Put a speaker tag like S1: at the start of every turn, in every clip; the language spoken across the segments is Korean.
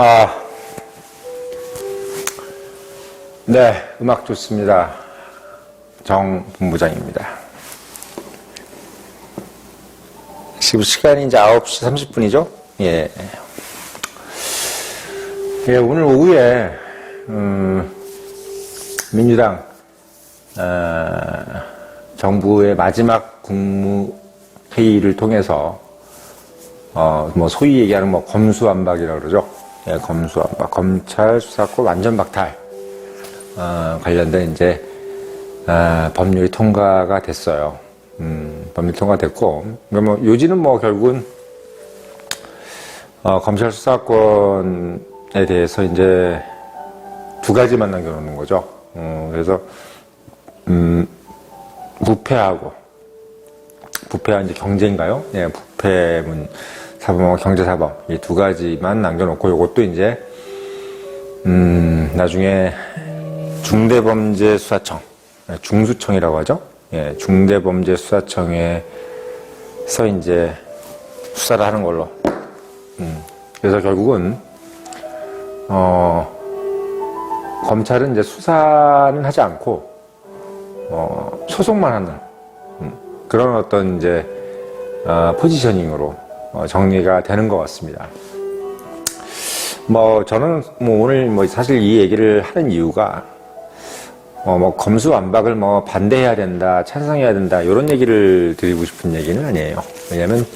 S1: 아, 네, 음악 좋습니다. 정 본부장입니다. 지금 시간이 이제 9시 30분이죠? 예. 예, 오늘 오후에, 음, 민주당, 어, 정부의 마지막 국무회의를 통해서, 어, 뭐, 소위 얘기하는 뭐, 검수완박이라고 그러죠. 예, 검수완박. 검찰 수사권 완전 박탈, 어, 관련된 이제, 아, 법률이 통과가 됐어요. 음, 법률 통과됐고, 그러니까 뭐, 요지는 뭐, 결국은, 어, 검찰 수사권에 대해서 이제 두 가지만 남겨놓는 거죠. 어, 그래서, 음, 부패하고, 부패와 이제 경제인가요? 예, 부패문, 사범하고 경제사범, 이 두 가지만 남겨놓고, 요것도 이제, 음, 나중에 중대범죄수사청, 예, 중수청이라고 하죠. 예, 중대범죄수사청에서 이제 수사를 하는 걸로. 음, 그래서 결국은, 어, 검찰은 이제 수사는 하지 않고, 어, 소송만 하는, 음, 그런 어떤 이제, 어, 포지셔닝으로 어, 정리가 되는 것 같습니다. 뭐, 저는 뭐 오늘 뭐 사실 이 얘기를 하는 이유가, 어, 뭐, 검수완박을 뭐 반대해야 된다, 찬성해야 된다, 이런 얘기를 드리고 싶은 얘기는 아니에요. 왜냐면,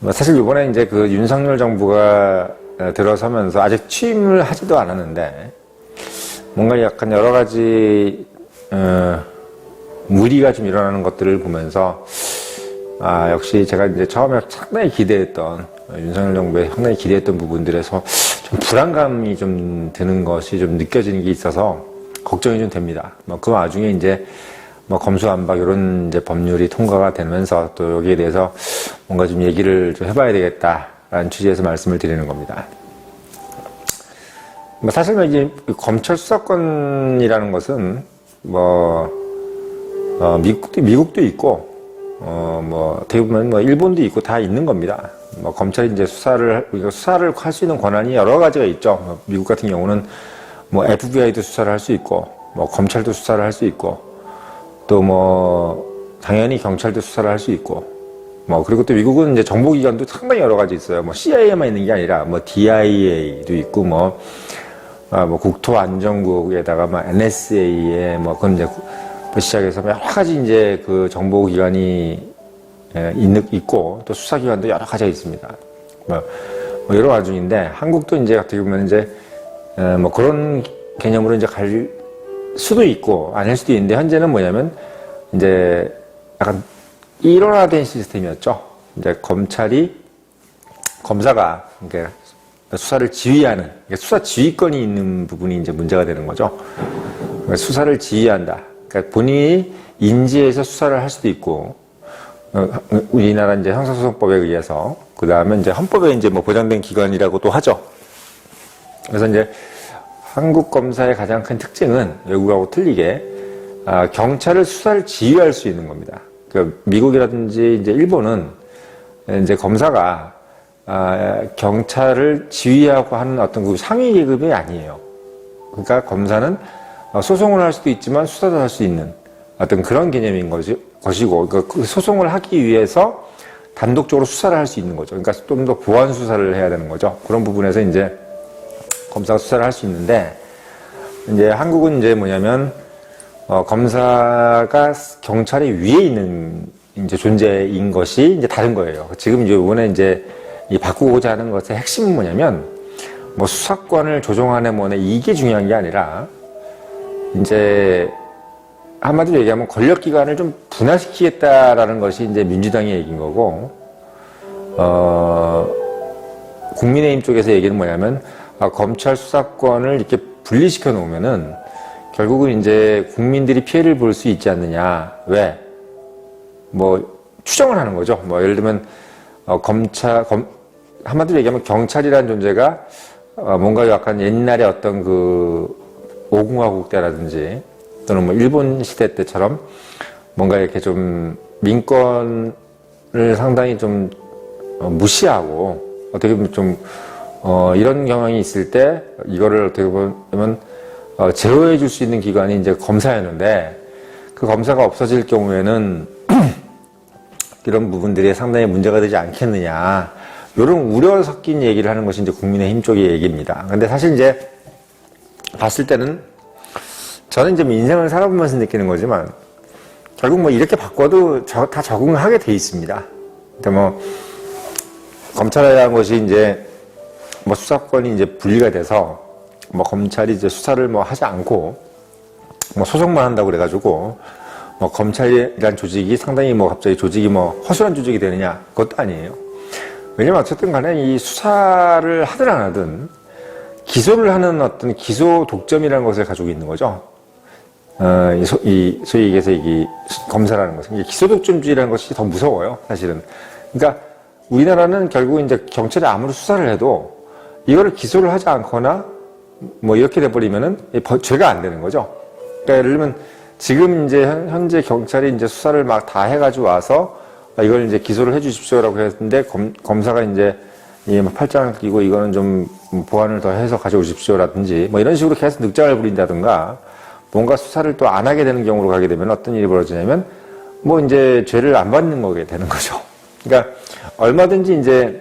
S1: 뭐 사실 이번에 이제 그 윤석열 정부가 어, 들어서면서 아직 취임을 하지도 않았는데, 뭔가 약간 여러 가지, 어, 무리가 좀 일어나는 것들을 보면서, 아, 역시 제가 이제 처음에 상당히 기대했던, 어, 윤석열 정부에 상당히 기대했던 부분들에서 좀 불안감이 좀 드는 것이 좀 느껴지는 게 있어서 걱정이 좀 됩니다. 뭐 그 와중에 이제 뭐 검수완박 이런 이제 법률이 통과가 되면서 또 여기에 대해서 뭔가 좀 얘기를 좀 해봐야 되겠다라는 취지에서 말씀을 드리는 겁니다. 뭐 사실 뭐 이제 검찰 수사권이라는 것은 뭐 어, 미국도 미국도 있고 어뭐 보면 뭐 일본도 있고 다 있는 겁니다. 뭐 검찰이 이제 수사를 우리가 수사를 할 수 있는 권한이 여러 가지가 있죠. 뭐 미국 같은 경우는 뭐 FBI도 수사를 할 수 있고 뭐 검찰도 수사를 할 수 있고 또 뭐 당연히 경찰도 수사를 할 수 있고 뭐 그리고 또 미국은 이제 정보기관도 상당히 여러 가지 있어요. 뭐 CIA만 있는 게 아니라 뭐 DIA도 있고 뭐 아, 뭐 국토안전국에다가 뭐 NSA에 뭐 그런 이제 그 시작해서 여러 가지 이제 그 정보기관이 예, 있- 있고 또 수사기관도 여러 가지가 있습니다. 뭐, 뭐 여러 와중인데 한국도 이제 어떻게 보면 이제 어, 뭐 그런 개념으로 이제 갈 수도 있고 아닐 수도 있는데 현재는 뭐냐면 이제 약간 일원화된 시스템이었죠. 이제 검찰이 검사가 그러니까 수사를 지휘하는 수사 지휘권이 있는 부분이 이제 문제가 되는 거죠. 그러니까 수사를 지휘한다. 그러니까 본인이 인지해서 수사를 할 수도 있고 어, 우리나라 이제 형사소송법에 의해서 그 다음에 이제 헌법에 이제 뭐 보장된 기관이라고도 하죠. 그래서 이제 한국 검사의 가장 큰 특징은 외국하고 틀리게 아, 경찰을 수사를 지휘할 수 있는 겁니다. 그 미국이라든지 이제 일본은 이제 검사가 아, 경찰을 지휘하고 하는 어떤 그 상위 계급이 아니에요. 그러니까 검사는 어, 소송을 할 수도 있지만 수사도 할 수 있는 어떤 그런 개념인 거지, 것이고 그- 그 소송을 하기 위해서 단독적으로 수사를 할 수 있는 거죠. 그러니까 좀 더 보완 수사를 해야 되는 거죠. 그런 부분에서 이제 검사가 수사를 할 수 있는데 이제 한국은 이제 뭐냐면 어, 검사가 경찰의 위에 있는 이제 존재인 것이 이제 다른 거예요. 지금 이제 이번에 이제 이 바꾸고자 하는 것의 핵심은 뭐냐면 뭐 수사권을 조정하네 뭐네 이게 중요한 게 아니라 이제 한마디로 얘기하면 권력 기관을 좀 분화시키겠다라는 것이 이제 민주당의 얘기인 거고, 어, 국민의힘 쪽에서 얘기는 뭐냐면, 아, 검찰 수사권을 이렇게 분리시켜 놓으면은, 결국은 이제 국민들이 피해를 볼 수 있지 않느냐. 왜? 뭐, 추정을 하는 거죠. 뭐, 예를 들면, 어, 검찰, 검, 한마디로 얘기하면 경찰이라는 존재가, 어, 뭔가 약간 옛날에 어떤 그, 오공화국 때라든지, 또는 뭐 일본 시대 때처럼 뭔가 이렇게 좀 민권을 상당히 좀 어, 무시하고 어떻게 보면 좀 어, 이런 경향이 있을 때 이거를 어떻게 보면 어, 제어해 줄 수 있는 기관이 이제 검사였는데 그 검사가 없어질 경우에는 이런 부분들이 상당히 문제가 되지 않겠느냐. 이런 우려 섞인 얘기를 하는 것이 이제 국민의힘 쪽의 얘기입니다. 근데 사실 이제 봤을 때는 저는 이제 뭐 인생을 살아보면서 느끼는 거지만 결국 뭐 이렇게 바꿔도 저- 다 적응하게 돼 있습니다. 근데 뭐 검찰이라는 것이 이제 뭐 수사권이 이제 분리가 돼서 뭐 검찰이 이제 수사를 뭐 하지 않고 뭐 소송만 한다고 그래가지고 뭐 검찰이란 조직이 상당히 뭐 갑자기 조직이 뭐 허술한 조직이 되느냐 그것도 아니에요. 왜냐면 어쨌든 간에 이 수사를 하든 안 하든 기소를 하는 어떤 기소 독점이라는 것을 가지고 있는 거죠. 어, 이, 소, 이 소위 얘기해서 이 검사라는 것은 기소 독점주의라는 것이 더 무서워요, 사실은. 그러니까 우리나라는 결국 이제 경찰이 아무리 수사를 해도 이거를 기소를 하지 않거나 뭐 이렇게 돼버리면은 죄가 안 되는 거죠. 그러니까 예를 들면 지금 이제 현- 현재 경찰이 이제 수사를 막 다 해가지고 와서 아, 이걸 이제 기소를 해주십시오라고 했는데 검, 검사가 이제 이 팔짱을 끼고 이거는 좀 보완을 더 해서 가져오십시오라든지 뭐 이런 식으로 계속 늑장을 부린다든가 뭔가 수사를 또 안 하게 되는 경우로 가게 되면 어떤 일이 벌어지냐면 뭐 이제 죄를 안 받는 거게 되는 거죠. 그러니까 얼마든지 이제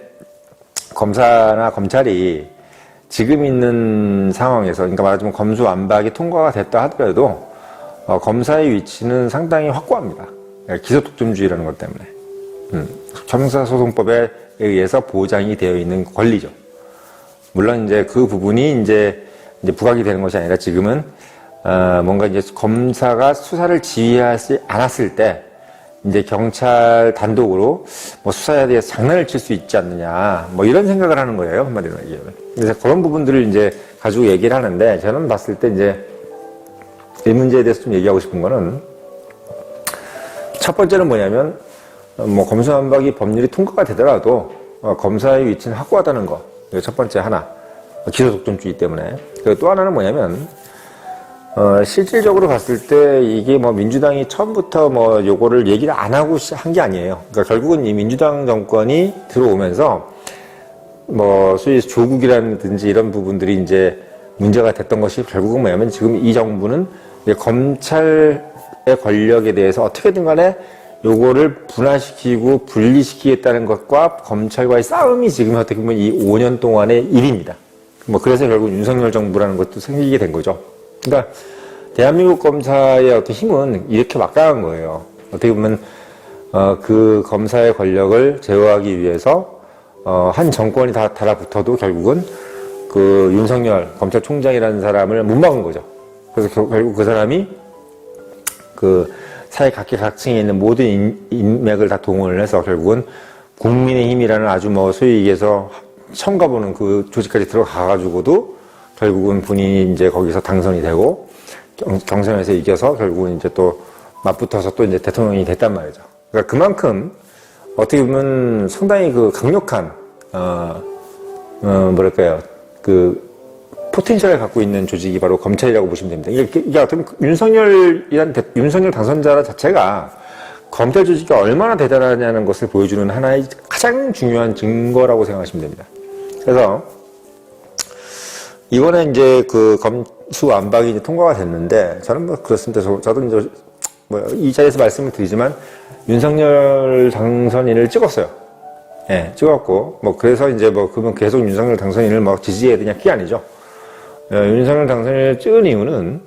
S1: 검사나 검찰이 지금 있는 상황에서, 그러니까 말하자면 검수완박이 통과가 됐다 하더라도 어, 검사의 위치는 상당히 확고합니다. 그러니까 기소독점주의라는 것 때문에. 음, 형사소송법에 의해서 보장이 되어 있는 권리죠. 물론 이제 그 부분이 이제, 이제 부각이 되는 것이 아니라 지금은 어, 뭔가 이제 검사가 수사를 지휘하지 않았을 때 이제 경찰 단독으로 뭐 수사에 대해서 장난을 칠 수 있지 않느냐 뭐 이런 생각을 하는 거예요 한마디로 얘기하면 그래서 그런 부분들을 이제 가지고 얘기를 하는데 저는 봤을 때 이제 이 문제에 대해서 좀 얘기하고 싶은 거는 첫 번째는 뭐냐면 어, 뭐 검수완박이 법률이 통과가 되더라도 어, 검사의 위치는 확고하다는 거. 이거 첫 번째 하나. 기소독점주의 때문에. 그리고 또 하나는 뭐냐면 어, 실질적으로 봤을 때 이게 뭐 민주당이 처음부터 뭐 요거를 얘기를 안 하고 한 게 아니에요. 그러니까 결국은 이 민주당 정권이 들어오면서 뭐 소위 조국이라든지 이런 부분들이 이제 문제가 됐던 것이 결국은 뭐냐면 지금 이 정부는 검찰의 권력에 대해서 어떻게든 간에 요거를 분화시키고 분리시키겠다는 것과 검찰과의 싸움이 지금 어떻게 보면 이 5년 동안의 일입니다. 뭐 그래서 결국 윤석열 정부라는 것도 생기게 된 거죠. 그러니까 대한민국 검사의 어떤 힘은 이렇게 막강한 거예요. 어떻게 보면 어, 그 검사의 권력을 제어하기 위해서 어, 한 정권이 다 달아붙어도 결국은 그 윤석열 검찰총장이라는 사람을 못 막은 거죠. 그래서 결- 결국 그 사람이 그 사회 각계각층에 있는 모든 인, 인맥을 다 동원을 해서 결국은 국민의힘이라는 아주 뭐 소위 얘기해서 처음 가보는 그 조직까지 들어가가지고도 결국은 본인이 이제 거기서 당선이 되고 경, 경선에서 이겨서 결국은 이제 또 맞붙어서 또 이제 대통령이 됐단 말이죠. 그러니까 그만큼 어떻게 보면 상당히 그 강력한 어, 어 뭐랄까요 그 포텐셜을 갖고 있는 조직이 바로 검찰이라고 보시면 됩니다. 이게, 이게 어떤 윤석열이란 대- 윤석열 당선자 자체가 검찰 조직이 얼마나 대단하냐는 것을 보여주는 하나의 가장 중요한 증거라고 생각하시면 됩니다. 그래서 이번에 이제 그 검수 안박이 이제 통과가 됐는데 저는 뭐 그렇습니다. 저, 저도 이제 뭐 이 자리에서 말씀을 드리지만 윤석열 당선인을 찍었어요. 예, 찍었고 뭐 그래서 이제 뭐 그러면 계속 윤석열 당선인을 뭐 지지해야 되냐 그게 아니죠. 어, 윤석열 당선인을 찍은 이유는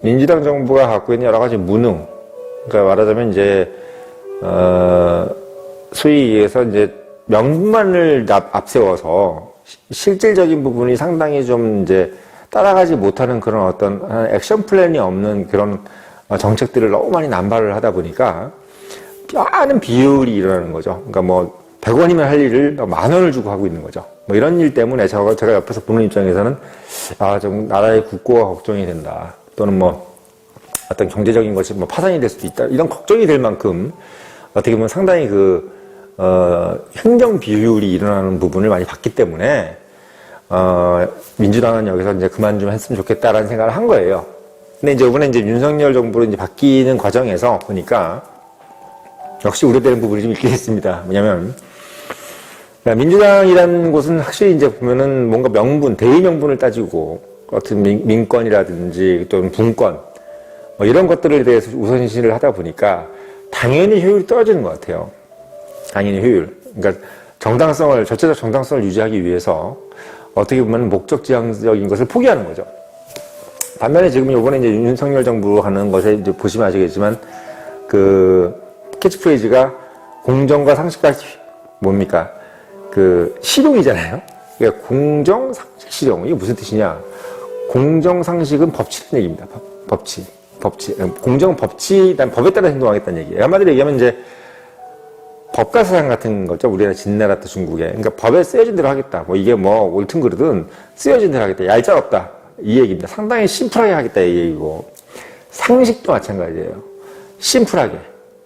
S1: 민주당 정부가 갖고 있는 여러 가지 무능, 그러니까 말하자면 이제 어, 소위 얘기해서 이제 명분만을 앞- 앞세워서 시- 실질적인 부분이 상당히 좀 이제 따라가지 못하는 그런 어떤 액션 플랜이 없는 그런 어, 정책들을 너무 많이 남발을 하다 보니까 많은 비효율이 일어나는 거죠. 그러니까 뭐 100원이면 할 일을 만 원을 주고 하고 있는 거죠. 뭐 이런 일 때문에 제가, 제가 옆에서 보는 입장에서는 아, 좀 나라의 국고가 걱정이 된다. 또는 뭐 어떤 경제적인 것이 뭐 파산이 될 수도 있다. 이런 걱정이 될 만큼 어떻게 보면 상당히 그, 어, 행정 비효율이 일어나는 부분을 많이 봤기 때문에 어, 민주당은 여기서 이제 그만 좀 했으면 좋겠다라는 생각을 한 거예요. 근데 이제 이번에 이제 윤석열 정부로 이제 바뀌는 과정에서 보니까 역시 우려되는 부분이 좀 있긴 있습니다. 뭐냐면, 그러니까 민주당이라는 곳은 확실히 이제 보면은 뭔가 명분, 대의 명분을 따지고 어떤 민, 민권이라든지 또는 분권 뭐 이런 것들에 대해서 우선시를 하다 보니까 당연히 효율이 떨어지는 것 같아요. 당연히 효율. 그러니까 정당성을 전체적 정당성을 유지하기 위해서 어떻게 보면 목적지향적인 것을 포기하는 거죠. 반면에 지금 이번에 이제 윤석열 정부 하는 것에 이제 보시면 아시겠지만 그 캐치프레이즈가 공정과 상식과 시- 뭡니까? 그 실용이잖아요. 그러니까 공정 상식 실용 이게 무슨 뜻이냐? 공정 상식은 법치라는 얘기입니다. 법, 법치, 법치. 공정은 법치, 난 법에 따라 행동하겠다는 얘기예요. 한마디로 얘기하면 이제 법과 사상 같은 거죠. 우리나라 진나라 때 중국에. 그러니까 법에 쓰여진 대로 하겠다. 뭐 이게 뭐 옳든 그르든 쓰여진 대로 하겠다. 얄짤없다. 이 얘기입니다. 상당히 심플하게 하겠다. 이 얘기고. 상식도 마찬가지예요. 심플하게.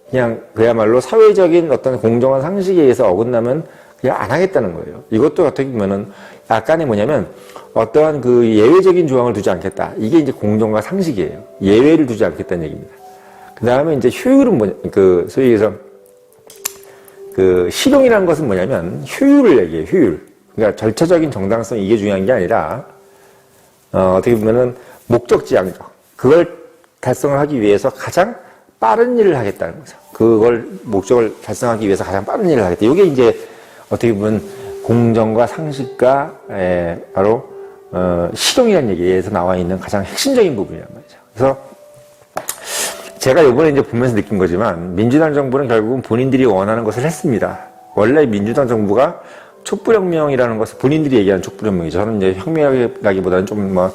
S1: 그냥 그야말로 사회적인 어떤 공정한 상식에 의해서 어긋나면 안 하겠다는 거예요. 이것도 어떻게 보면은 약간의 뭐냐면 어떠한 그 예외적인 조항을 두지 않겠다. 이게 이제 공정과 상식이에요. 예외를 두지 않겠다는 얘기입니다. 그 다음에 이제 효율은 뭐냐, 그, 소위 얘기해서 그 실용이라는 것은 뭐냐면 효율을 얘기해요. 효율. 그러니까 절차적인 정당성 이게 중요한 게 아니라 어, 어떻게 보면은 목적지향적 그걸 달성을 하기 위해서 가장 빠른 일을 하겠다는 거죠. 그걸 목적을 달성하기 위해서 가장 빠른 일을 하겠다. 이게 이제 어떻게 보면 공정과 상식과 에, 바로 어, 실용이라는 얘기에서 나와 있는 가장 핵심적인 부분이란 말이죠. 그래서 제가 이번에 이제 보면서 느낀 거지만 민주당 정부는 결국은 본인들이 원하는 것을 했습니다. 원래 민주당 정부가 촛불혁명이라는 것을 본인들이 얘기하는 촛불혁명이죠. 저는 이제 혁명이라기보다는 좀 뭐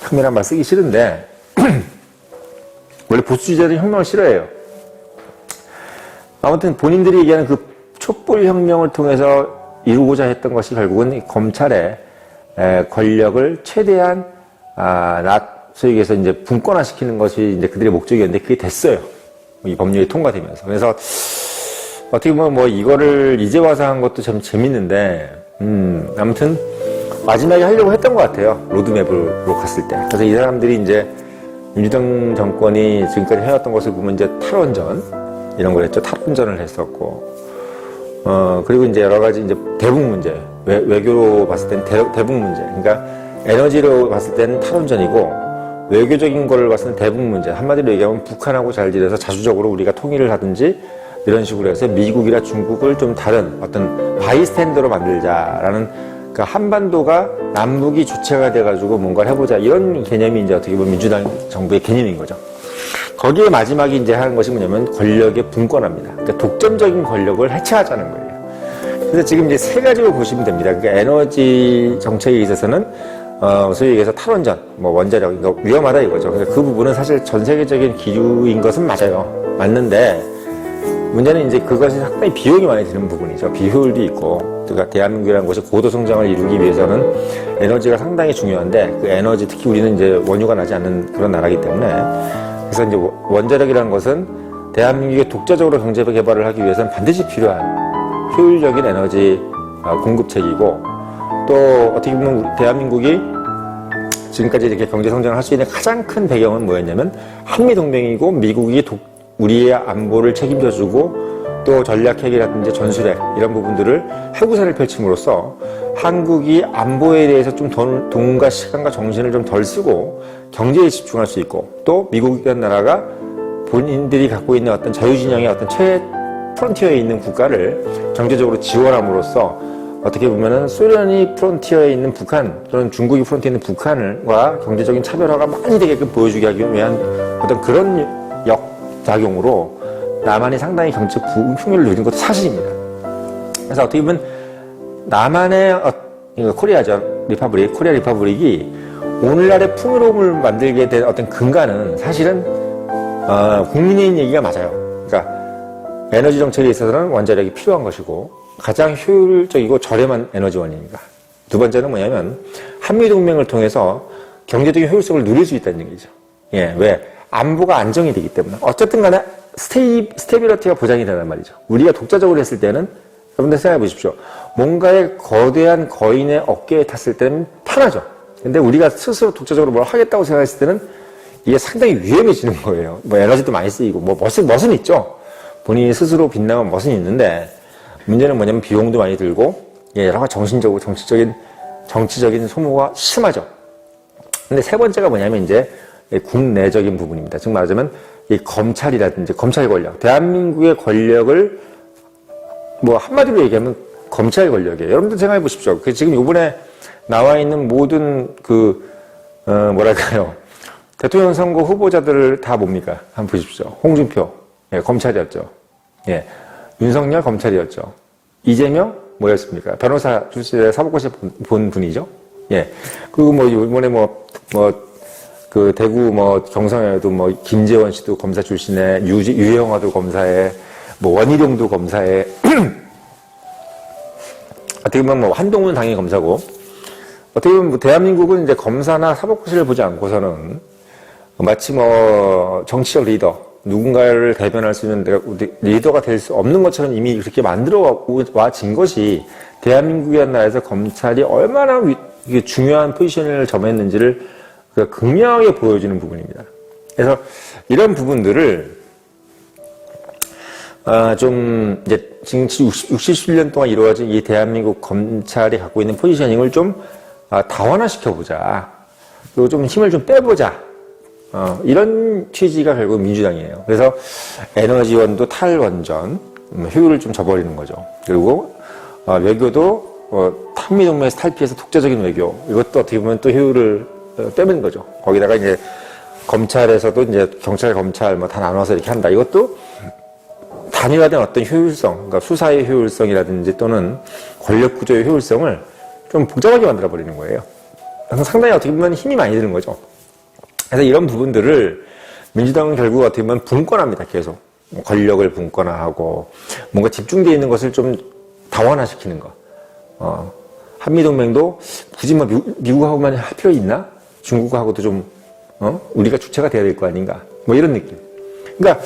S1: 혁명이란 말 쓰기 싫은데 원래 보수주의자들은 혁명을 싫어해요. 아무튼 본인들이 얘기하는 그 촛불혁명을 통해서 이루고자 했던 것이 결국은 이 검찰의 에, 권력을 최대한 아, 낮, 소위 얘기해서 이제 분권화시키는 것이 이제 그들의 목적이었는데 그게 됐어요. 이 법률이 통과되면서. 그래서 어떻게 보면 뭐 이거를 이제 와서 한 것도 참 재밌는데, 음, 아무튼 마지막에 하려고 했던 것 같아요. 로드맵으로 갔을 때. 그래서 이 사람들이 이제 민주당 정권이 지금까지 해왔던 것을 보면 이제 탈원전, 이런 걸 했죠. 탈원전을 했었고, 어, 그리고 이제 여러 가지 이제 대북 문제, 외, 외교로 봤을 때는 대, 대북 문제. 그러니까 에너지로 봤을 때는 탈원전이고, 외교적인 거를 봤을 때는 대북 문제. 한마디로 얘기하면 북한하고 잘 지내서 자주적으로 우리가 통일을 하든지 이런 식으로 해서 미국이나 중국을 좀 다른 어떤 바이스탠더로 만들자라는 그 한반도가 남북이 주체가 돼가지고 뭔가를 해보자 이런 개념이 이제 어떻게 보면 민주당 정부의 개념인 거죠. 거기에 마지막에 이제 하는 것이 뭐냐면 권력의 분권화입니다. 그러니까 독점적인 권력을 해체하자는 거예요. 그래서 지금 이제 세 가지로 보시면 됩니다. 그러니까 에너지 정책에 있어서는 어, 소위 얘기해서 탈원전, 뭐 원자력, 이거 위험하다 이거죠. 그래서 그 부분은 사실 전 세계적인 기류인 것은 맞아요. 맞는데, 문제는 이제 그것이 상당히 비용이 많이 드는 부분이죠. 비효율도 있고, 그러니까 대한민국이라는 곳이 고도 성장을 이루기 위해서는 에너지가 상당히 중요한데, 그 에너지, 특히 우리는 이제 원유가 나지 않는 그런 나라이기 때문에, 그래서 이제 원자력이라는 것은 대한민국의 독자적으로 경제 개발을 하기 위해서는 반드시 필요한 효율적인 에너지 어, 공급책이고, 또 어떻게 보면 대한민국이 지금까지 이렇게 경제 성장을 할 수 있는 가장 큰 배경은 뭐였냐면 한미 동맹이고 미국이 독- 우리의 안보를 책임져주고 또 전략 핵이라든지 전술핵 이런 부분들을 해구사를 펼침으로써 한국이 안보에 대해서 좀 더 돈과 시간과 정신을 좀 덜 쓰고 경제에 집중할 수 있고 또 미국이라는 나라가 본인들이 갖고 있는 어떤 자유진영의 어떤 최 프론티어에 있는 국가를 경제적으로 지원함으로써 어떻게 보면은 소련이 프론티어에 있는 북한 또는 중국이 프론티어에 있는 북한과 경제적인 차별화가 많이 되게끔 보여주게 하기 위한 어떤 그런 역작용으로 남한이 상당히 경제적 부흥률을 누린 것도 사실입니다. 그래서 어떻게 보면 남한의 어, 코리아죠 리퍼블릭 코리아 리퍼블릭이 오늘날의 풍요로움을 만들게 된 어떤 근간은 사실은 어, 국민의 얘기가 맞아요. 그러니까 에너지 정책에 있어서는 원자력이 필요한 것이고 가장 효율적이고 저렴한 에너지원입니다. 두 번째는 뭐냐면 한미 동맹을 통해서 경제적인 효율성을 누릴 수 있다는 얘기죠. 예, 왜? 안보가 안정이 되기 때문에. 어쨌든 간에 스테이, 스테빌리티가 보장이 된단 말이죠. 우리가 독자적으로 했을 때는 여러분들 생각해 보십시오. 뭔가의 거대한 거인의 어깨에 탔을 때는 편하죠. 근데 우리가 스스로 독자적으로 뭘 하겠다고 생각했을 때는 이게 상당히 위험해지는 거예요. 뭐 에너지도 많이 쓰이고, 뭐 멋은, 멋은 있죠. 본인이 스스로 빛나면 멋은 있는데, 문제는 뭐냐면 비용도 많이 들고, 예, 여러 가지 정신적으로 정치적인 정치적인 소모가 심하죠. 근데 세 번째가 뭐냐면 이제 이 국내적인 부분입니다. 즉 말하자면 이 검찰이라든지 검찰 권력, 대한민국의 권력을 뭐 한마디로 얘기하면 검찰 권력이에요. 여러분들 생각해 보십시오. 그 지금 이번에 나와 있는 모든 그 어, 뭐랄까요 대통령 선거 후보자들을 다 뭡니까? 한번 보십시오. 홍준표 예, 검찰이었죠. 예, 윤석열 검찰이었죠. 이재명 뭐였습니까? 변호사 출신의 사법고시 본- 본 분이죠. 예, 그리고 뭐 이번에 뭐 뭐 그 대구 뭐 경성에도 뭐 김재원 씨도 검사 출신에 유, 유영화도 검사에 뭐 원희룡도 검사에 어떻게 보면 뭐 한동훈 당연히 검사고. 어떻게 보면 뭐 대한민국은 이제 검사나 사법고시를 보지 않고서는 마치 뭐 정치적 리더 누군가를 대변할 수 있는 내가 리더가 될 수 없는 것처럼 이미 그렇게 만들어 와진 것이 대한민국이라는 나라에서 검찰이 얼마나 중요한 포지션을 점했는지를 그 극명하게 보여주는 부분입니다. 그래서 이런 부분들을 아, 좀, 이제, 지금 60, 60년 동안 이루어진 이 대한민국 검찰이 갖고 있는 포지셔닝을 좀, 아, 다원화시켜 보자. 그리고 좀 힘을 좀 빼보자. 어, 이런 취지가 결국 민주당이에요. 그래서 에너지원도 탈원전, 음, 효율을 좀 저버리는 거죠. 그리고, 어, 외교도, 어, 한미동맹에서 탈피해서 독자적인 외교. 이것도 어떻게 보면 또 효율을 어, 빼는 거죠. 거기다가 이제, 검찰에서도 이제 경찰, 검찰 뭐 다 나눠서 이렇게 한다. 이것도 단일화된 어떤 효율성, 그러니까 수사의 효율성이라든지 또는 권력 구조의 효율성을 좀 복잡하게 만들어 버리는 거예요. 그래서 상당히 어떻게 보면 힘이 많이 드는 거죠. 그래서 이런 부분들을 민주당은 결국 어떻게 보면 분권합니다. 계속 뭐 권력을 분권화하고 뭔가 집중되어 있는 것을 좀 다원화시키는 거. 어, 한미동맹도 굳이 뭐 미, 미국하고만 할 필요 있나? 중국하고도 좀 어? 우리가 주체가 돼야 될 거 아닌가? 뭐 이런 느낌. 그러니까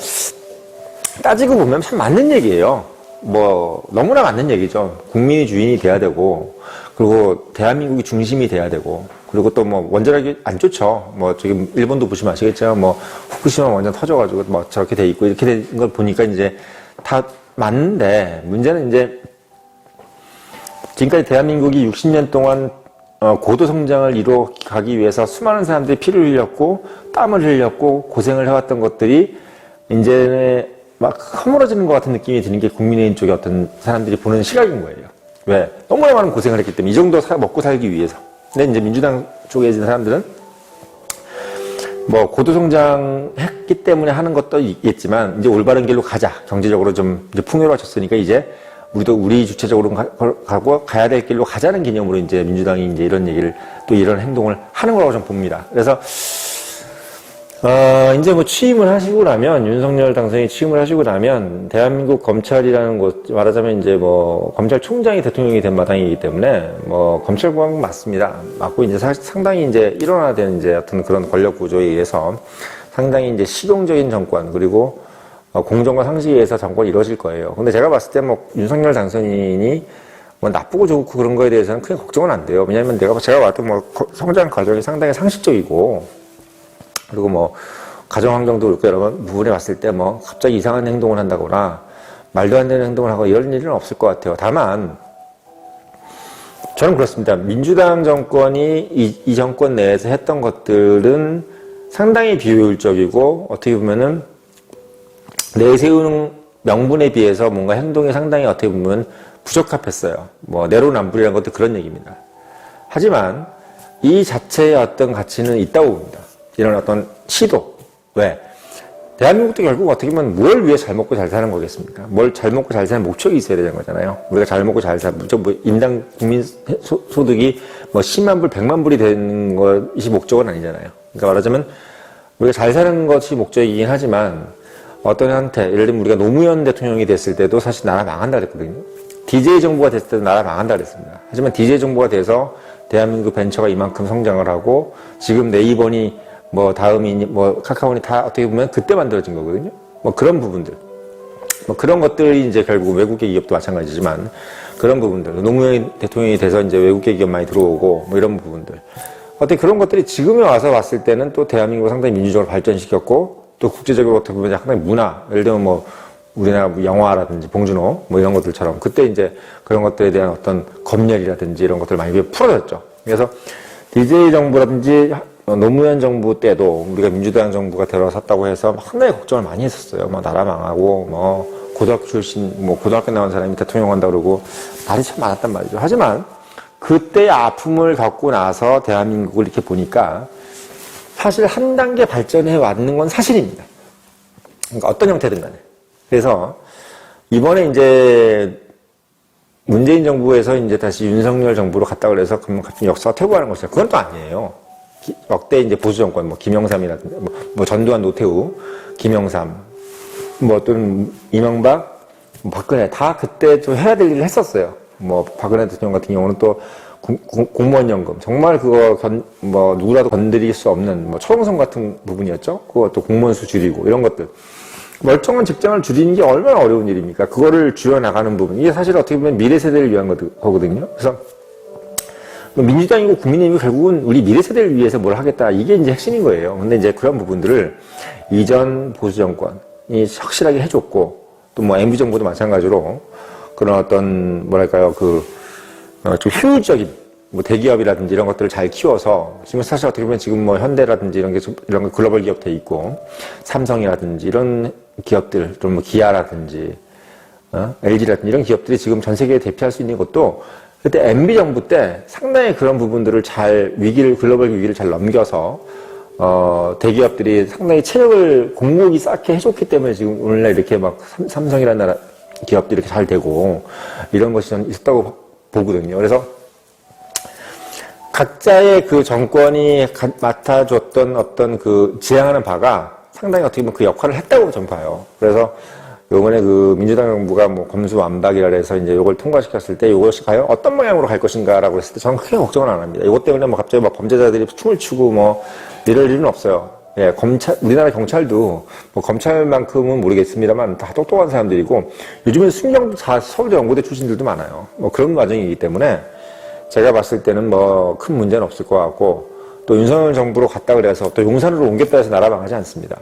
S1: 따지고 보면 참 맞는 얘기예요. 뭐 너무나 맞는 얘기죠. 국민이 주인이 돼야 되고 그리고 대한민국이 중심이 돼야 되고 그리고 또 뭐 원자력이 안 좋죠. 뭐 지금 일본도 보시면 아시겠지만 뭐 후쿠시마 원전 터져가지고 뭐 저렇게 돼 있고 이렇게 된 걸 보니까 이제 다 맞는데 문제는 이제 지금까지 대한민국이 60년 동안 어, 고도 성장을 이루어 가기 위해서 수많은 사람들이 피를 흘렸고 땀을 흘렸고 고생을 해왔던 것들이 이제 막 허물어지는 것 같은 느낌이 드는 게 국민의힘 쪽의 어떤 사람들이 보는 시각인 거예요. 왜? 너무나 많은 고생을 했기 때문에 이 정도 사- 먹고 살기 위해서. 근데 이제 민주당 쪽에 있는 사람들은 뭐 고도 성장했기 때문에 하는 것도 있겠지만 이제 올바른 길로 가자. 경제적으로 좀 풍요로워졌으니까 이제 우리도 우리 주체적으로 가- 가고 가야 될 길로 가자는 개념으로 이제 민주당이 이제 이런 얘기를 또 이런 행동을 하는 거라고 좀 봅니다. 그래서 어, 이제 뭐 취임을 하시고 나면, 윤석열 당선인이 취임을 하시고 나면, 대한민국 검찰이라는 곳, 말하자면 이제 뭐, 검찰총장이 대통령이 된 마당이기 때문에, 뭐, 검찰공화국 맞습니다. 맞고 이제 사- 상당히 이제 일원화된 이제 어떤 그런 권력 구조에 의해서 상당히 이제 실용적인 정권, 그리고 어, 공정과 상식에 의해서 정권이 이루어질 거예요. 근데 제가 봤을 때 뭐, 윤석열 당선인이 뭐 나쁘고 좋고 그런 거에 대해서는 크게 걱정은 안 돼요. 왜냐하면 내가 제가 봤던 뭐 거- 성장 과정이 상당히 상식적이고 그리고 뭐 가정 환경도 그렇고 여러 부분에 봤을 때 뭐 갑자기 이상한 행동을 한다거나 말도 안 되는 행동을 하고 이런 일은 없을 것 같아요. 다만 저는 그렇습니다. 민주당 정권이 이, 이 정권 내에서 했던 것들은 상당히 비효율적이고 어떻게 보면은 내세우는 명분에 비해서 뭔가 행동이 상당히 어떻게 보면 부적합했어요. 뭐 내로남불이라는 것도 그런 얘기입니다. 하지만 이 자체의 어떤 가치는 있다고 봅니다. 이런 어떤 시도. 왜? 대한민국도 결국 어떻게 보면 뭘 위해 잘 먹고 잘 사는 거겠습니까? 뭘 잘 먹고 잘 사는 목적이 있어야 되는 거잖아요. 우리가 잘 먹고 잘 사, 무조 뭐 인당 국민 소, 소득이 뭐 10만 불, 100만 불이 되는 것이 목적은 아니잖아요. 그러니까 말하자면 우리가 잘 사는 것이 목적이긴 하지만 어떤 한테, 예를 들면 우리가 노무현 대통령이 됐을 때도 사실 나라 망한다 그랬거든요. DJ 정부가 됐을 때도 나라 망한다 그랬습니다. 하지만 DJ 정부가 돼서 대한민국 벤처가 이만큼 성장을 하고 지금 네이버니 뭐 다음이 뭐 카카오니 다 어떻게 보면 그때 만들어진 거거든요. 뭐 그런 부분들. 뭐 그런 것들이 이제 결국 외국계 기업도 마찬가지지만 그런 부분들. 노무현 대통령이 돼서 이제 외국계 기업 많이 들어오고 뭐 이런 부분들. 어떻게 그런 것들이 지금에 와서 봤을 때는 또 대한민국을 상당히 민주적으로 발전시켰고 또 국제적으로 어떻게 보면 상당히 문화, 예를 들면 뭐, 우리나라 뭐 영화라든지 봉준호 뭐 이런 것들처럼 그때 이제 그런 것들에 대한 어떤 검열이라든지 이런 것들 많이 풀어졌죠. 그래서 DJ 정부라든지 노무현 정부 때도 우리가 민주당 정부가 들어섰다고 해서 상당히 걱정을 많이 했었어요. 뭐 나라 망하고 뭐 고등학교 출신 뭐 고등학교 나온 사람이 대통령 한다 그러고 말이 참 많았단 말이죠. 하지만 그때의 아픔을 겪고 나서 대한민국을 이렇게 보니까 사실 한 단계 발전해 왔는 건 사실입니다. 그러니까 어떤 형태든 간에. 그래서 이번에 이제 문재인 정부에서 이제 다시 윤석열 정부로 갔다 그래서 그러면 같은 역사가 퇴보하는 것이다. 그건 또 아니에요. 기- 역대 이제 보수 정권, 뭐 김영삼이라든지, 뭐, 뭐 전두환, 노태우, 김영삼, 뭐 또는 이명박, 뭐 박근혜 다 그때 좀 해야 될 일을 했었어요. 뭐 박근혜 대통령 같은 경우는 또 공무원연금 정말 그거 건, 뭐 누구라도 건드릴 수 없는 뭐 초롱성 같은 부분이었죠. 그것도 공무원 수 줄이고 이런 것들. 멀쩡한 직장을 줄이는 게 얼마나 어려운 일입니까? 그거를 줄여 나가는 부분. 이게 사실 어떻게 보면 미래 세대를 위한 거거든요. 그래서 뭐 민주당이고 국민의힘이 결국은 우리 미래 세대를 위해서 뭘 하겠다. 이게 이제 핵심인 거예요. 근데 이제 그런 부분들을 이전 보수 정권이 확실하게 해줬고 또 뭐 MB 정부도 마찬가지로 그런 어떤 뭐랄까요 그 어, 좀 효율적인 뭐 대기업이라든지 이런 것들을 잘 키워서 지금 사실 어떻게 보면 지금 뭐 현대라든지 이런 게 좀- 이런 거 글로벌 기업 돼 있고 삼성이라든지 이런 기업들 또뭐 기아라든지 어? LG라든지 이런 기업들이 지금 전 세계에 대표할 수 있는 것도 그때 MB 정부 때 상당히 그런 부분들을 잘 위기를 글로벌 위기를 잘 넘겨서 어, 대기업들이 상당히 체력을 공목이 쌓게 해줬기 때문에 지금 오늘날 이렇게 막 삼- 삼성이라는 나라 기업들이 이렇게 잘 되고 이런 것이 저는 있었다고 보거든요. 그래서 각자의 그 정권이 가- 맡아줬던 어떤 그 지향하는 바가 상당히 어떻게 보면 그 역할을 했다고 전 봐요. 그래서 요번에 그 민주당 정부가 뭐 검수완박이라 해서 이제 요걸 통과시켰을 때 이것이 과연 어떤 방향으로 갈 것인가라고 했을 때 저는 크게 걱정은 안 합니다. 이것 때문에 뭐 갑자기 막 범죄자들이 춤을 추고 뭐 이럴 일은 없어요. 예, 검찰, 우리나라 경찰도 뭐 검찰만큼은 모르겠습니다만 다 똑똑한 사람들이고 요즘에 순경도 다 서울대 연고대 출신들도 많아요. 뭐 그런 과정이기 때문에 제가 봤을 때는 뭐 큰 문제는 없을 것 같고 또 윤석열 정부로 갔다 그래서 또 용산으로 옮겼다 해서 나라 망하지 않습니다.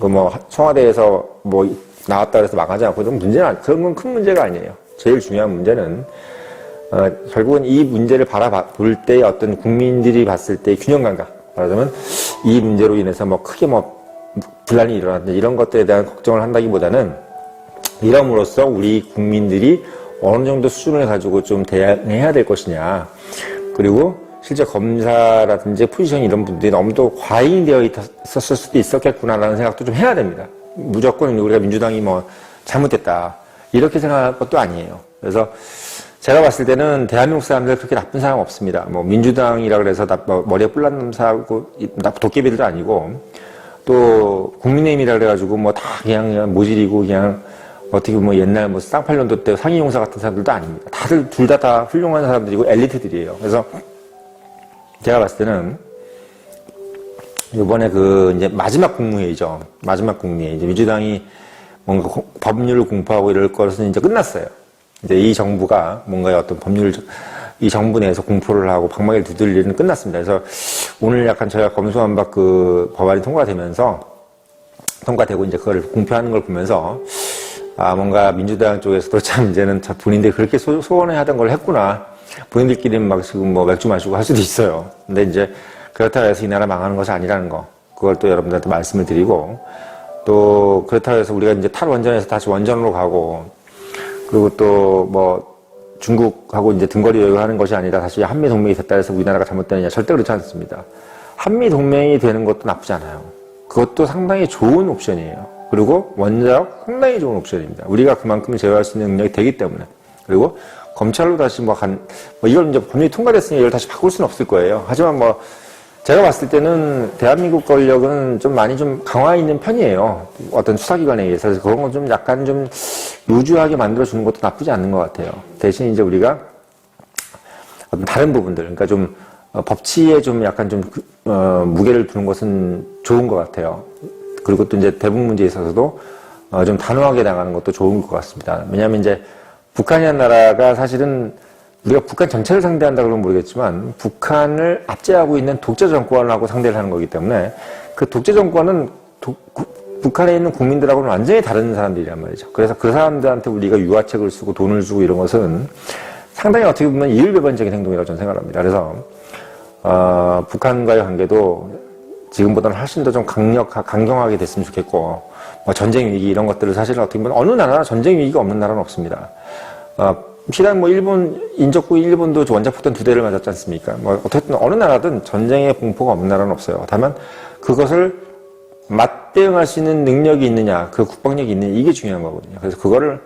S1: 그 뭐 청와대에서 뭐 나왔다 그래서 망하지 않고 그런 문제는 그런 건 큰 문제가 아니에요. 제일 중요한 문제는 어, 결국은 이 문제를 바라볼 때의 어떤 국민들이 봤을 때의 균형 감각 말하자면 이 문제로 인해서 뭐 크게 뭐 분란이 일어났는데 이런 것들에 대한 걱정을 한다기보다는 이럼으로써 우리 국민들이 어느 정도 수준을 가지고 좀 대응해야 될 것이냐. 그리고 실제 검사라든지 포지션 이런 분들이 너무도 과잉 되어 있었을 수도 있었겠구나라는 생각도 좀 해야 됩니다. 무조건 우리가 민주당이 뭐 잘못됐다. 이렇게 생각할 것도 아니에요. 그래서 제가 봤을 때는 대한민국 사람들 그렇게 나쁜 사람 없습니다. 뭐 민주당이라 그래서 나, 뭐 머리에 뿔난 놈사고 도깨비들도 아니고 또 국민의힘이라 그래가지고 뭐 다 그냥, 모질이고 그냥 어떻게 보면 뭐 옛날 뭐 쌍팔년도 때 상임용사 같은 사람들도 아닙니다. 다들 둘다다 훌륭한 사람들이고 엘리트들이에요. 그래서 제가 봤을 때는 이번에 그 이제 마지막 국무회의죠. 마지막 국무회의 이제 민주당이 뭔가 고- 법률을 공포하고 이럴 것은 이제 끝났어요. 이제 이 정부가 뭔가의 어떤 법률 이 정부 내에서 공포를 하고 방망이를 두들 일은 끝났습니다. 그래서 오늘 약간 저희가 검수완박 그 법안이 통과되면서 통과되고 이제 그걸 공표하는 걸 보면서 아 뭔가 민주당 쪽에서도 참 이제는 참 본인들이 그렇게 소, 소원해 하던 걸 했구나. 본인들끼리는 막 지금 뭐 맥주 마시고 할 수도 있어요. 근데 이제 그렇다고 해서 이 나라 망하는 것이 아니라는 거. 그걸 또 여러분들한테 말씀을 드리고 또 그렇다고 해서 우리가 이제 탈원전에서 다시 원전으로 가고 그리고 또 뭐 중국하고 이제 등거리 여행을 하는 것이 아니라 다시 한미 동맹이 됐다 해서 우리나라가 잘못되느냐 절대 그렇지 않습니다. 한미 동맹이 되는 것도 나쁘지 않아요. 그것도 상당히 좋은 옵션이에요. 그리고 원자력 상당히 좋은 옵션입니다. 우리가 그만큼 제어할 수 있는 능력이 되기 때문에. 그리고 검찰로 다시 뭐 간, 뭐 이걸 이제 법률이 통과됐으니 이걸 다시 바꿀 수는 없을 거예요. 하지만 뭐 제가 봤을 때는 대한민국 권력은 좀 많이 좀 강화 있는 편이에요. 어떤 수사기관에 의해서. 그런 건 좀 약간 좀 루즈하게 만들어주는 것도 나쁘지 않는 것 같아요. 대신 이제 우리가 어떤 다른 부분들, 그러니까 좀 어, 법치에 좀 약간 좀 그, 어, 무게를 두는 것은 좋은 것 같아요. 그리고 또 이제 대북 문제에 있어서도 어, 좀 단호하게 나가는 것도 좋은 것 같습니다. 왜냐하면 이제 북한이라는 나라가 사실은 우리가 북한 전체를 상대한다 그러면 모르겠지만 북한을 압제하고 있는 독재 정권하고 상대를 하는 거기 때문에 그 독재 정권은 도- 구- 북한에 있는 국민들하고는 완전히 다른 사람들이란 말이죠. 그래서 그 사람들한테 우리가 유화책을 쓰고 돈을 주고 이런 것은 상당히 어떻게 보면 이율배반적인 행동이라고 저는 생각합니다. 그래서 어, 북한과의 관계도 지금보다는 훨씬 더 좀 강력, 강경하게 됐으면 좋겠고, 뭐 전쟁 위기 이런 것들을 사실 어떻게 보면 어느 나라나 전쟁 위기가 없는 나라는 없습니다. 어, 비단 뭐 일본, 인적구 일본도 원자폭탄 두 대를 맞았지 않습니까? 뭐 어쨌든 어느 나라든 전쟁의 공포가 없는 나라는 없어요. 다만 그것을 맞대응할 수 있는 능력이 있느냐, 그 국방력이 있느냐, 이게 중요한 거거든요. 그래서 그거를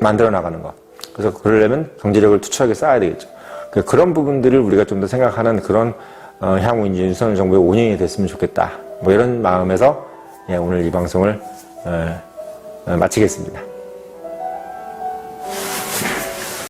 S1: 만들어 나가는 거. 그래서 그러려면 경제력을 투철하게 쌓아야 되겠죠. 그- 그런 부분들을 우리가 좀 더 생각하는 그런 어, 향후 이제 윤석열 정부의 5년이 됐으면 좋겠다. 뭐 이런 마음에서 예, 오늘 이 방송을 어, 어, 마치겠습니다.